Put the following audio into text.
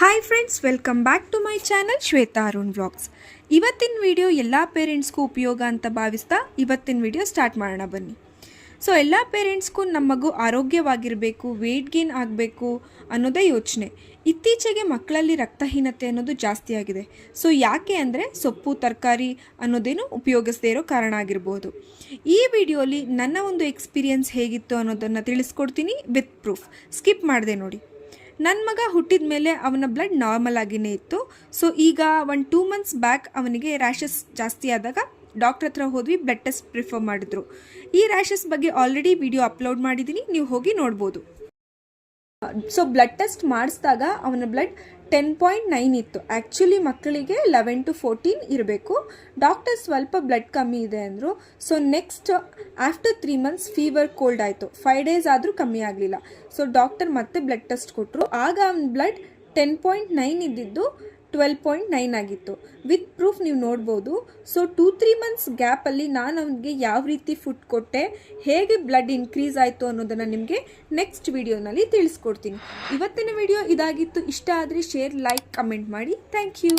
Hi friends welcome back to my channel Shweta Arun vlogs ಇವತ್ತಿನ video ಎಲ್ಲ ಪೇರೆಂಟ್ಸ್ಗೂ ಉಪಯೋಗ ಅಂತ ಭಾವಿಸ್ತಾ ಇವತ್ತಿನ ವಿಡಿಯೋ ಸ್ಟಾರ್ಟ್ ಮಾಡೋಣ ಬನ್ನಿ. ಸೊ ಎಲ್ಲ ಪೇರೆಂಟ್ಸ್ಗೂ ನಮ್ಮ ಮಗು ಆರೋಗ್ಯವಾಗಿರಬೇಕು ವೇಟ್ ಗೇನ್ ಆಗಬೇಕು ಅನ್ನೋದೇ ಯೋಚನೆ. ಇತ್ತೀಚೆಗೆ ಮಕ್ಕಳಲ್ಲಿ ರಕ್ತಹೀನತೆ ಅನ್ನೋದು ಜಾಸ್ತಿ ಆಗಿದೆ. ಸೊ ಯಾಕೆ ಅಂದರೆ ಸೊಪ್ಪು, ತರಕಾರಿ ಅನ್ನೋದೇನು ಉಪಯೋಗಿಸದೇ ಇರೋ ಕಾರಣ ಆಗಿರ್ಬೋದು. ಈ ವಿಡಿಯೋಲಿ ನನ್ನ ಒಂದು ಎಕ್ಸ್ಪೀರಿಯನ್ಸ್ ಹೇಗಿತ್ತು ಅನ್ನೋದನ್ನು ತಿಳಿಸ್ಕೊಡ್ತೀನಿ ವಿತ್ ಪ್ರೂಫ್ ಸ್ಕಿಪ್ ಮಾಡಿದೆ ನೋಡಿ. ನನ್ನ ಮಗ ಹುಟ್ಟಿದ ಮೇಲೆ ಅವನ ಬ್ಲಡ್ ನಾರ್ಮಲ್ ಆಗಿನೇ ಇತ್ತು. ಸೊ ಈಗ ಒಂದು ಟೂ ಮಂತ್ಸ್ ಬ್ಯಾಕ್ ಅವನಿಗೆ ರ್ಯಾಷಸ್ ಜಾಸ್ತಿ ಆದಾಗ ಡಾಕ್ಟ್ರ್ ಹತ್ರ ಹೋದ್ವಿ ಬ್ಲಡ್ ಟೆಸ್ಟ್ ಪ್ರಿಫರ್ ಮಾಡಿದ್ರು. ಈ ರ್ಯಾಷಸ್ ಬಗ್ಗೆ ಆಲ್ರೆಡಿ ವಿಡಿಯೋ ಅಪ್ಲೋಡ್ ಮಾಡಿದ್ದೀನಿ ನೀವು ಹೋಗಿ ನೋಡ್ಬೋದು. ಸೊ ಬ್ಲಡ್ ಟೆಸ್ಟ್ ಮಾಡಿಸಿದಾಗ ಅವನ ಬ್ಲಡ್ ಟೆನ್ ಪಾಯಿಂಟ್ ನೈನ್ ಇತ್ತು. ಆ್ಯಕ್ಚುಲಿ ಮಕ್ಕಳಿಗೆ ಲೆವೆನ್ ಟು ಫೋರ್ಟೀನ್ ಇರಬೇಕು. ಡಾಕ್ಟರ್ ಸ್ವಲ್ಪ ಬ್ಲಡ್ ಕಮ್ಮಿ ಇದೆ ಅಂದರು. So next after three months fever cold ಆಯಿತು. ಫೈವ್ ಡೇಸ್ ಆದರೂ ಕಮ್ಮಿ ಆಗಲಿಲ್ಲ. ಸೊ ಡಾಕ್ಟರ್ ಮತ್ತೆ ಬ್ಲಡ್ ಟೆಸ್ಟ್ ಕೊಟ್ಟರು ಆಗ ಅವ್ನ ಬ್ಲಡ್ ಟೆನ್ ಪಾಯಿಂಟ್ ನೈನ್ ಇದ್ದಿದ್ದು. ಟ್ವೆಲ್ ಪಾಯಿಂಟ್ ನೈನ್ ಆಗಿತ್ತು. ವಿತ್ ಪ್ರೂಫ್ ನೀವು ನೋಡ್ಬೋದು. ಸೊ ಟೂ ತ್ರೀ ಮಂತ್ಸ್ ಗ್ಯಾಪಲ್ಲಿ ನಾನು ಅವನಿಗೆ ಯಾವ ರೀತಿ ಫುಡ್ ಕೊಟ್ಟೆ, ಹೇಗೆ ಬ್ಲಡ್ ಇನ್ಕ್ರೀಸ್ ಆಯಿತು ಅನ್ನೋದನ್ನು ನಿಮಗೆ ನೆಕ್ಸ್ಟ್ ವಿಡಿಯೋನಲ್ಲಿ ತಿಳಿಸ್ಕೊಡ್ತೀನಿ. ಇವತ್ತಿನ ವಿಡಿಯೋ ಇದಾಗಿತ್ತು. ಇಷ್ಟ ಆದರೆ ಶೇರ್ ಲೈಕ್ ಕಮೆಂಟ್ ಮಾಡಿ. Thank you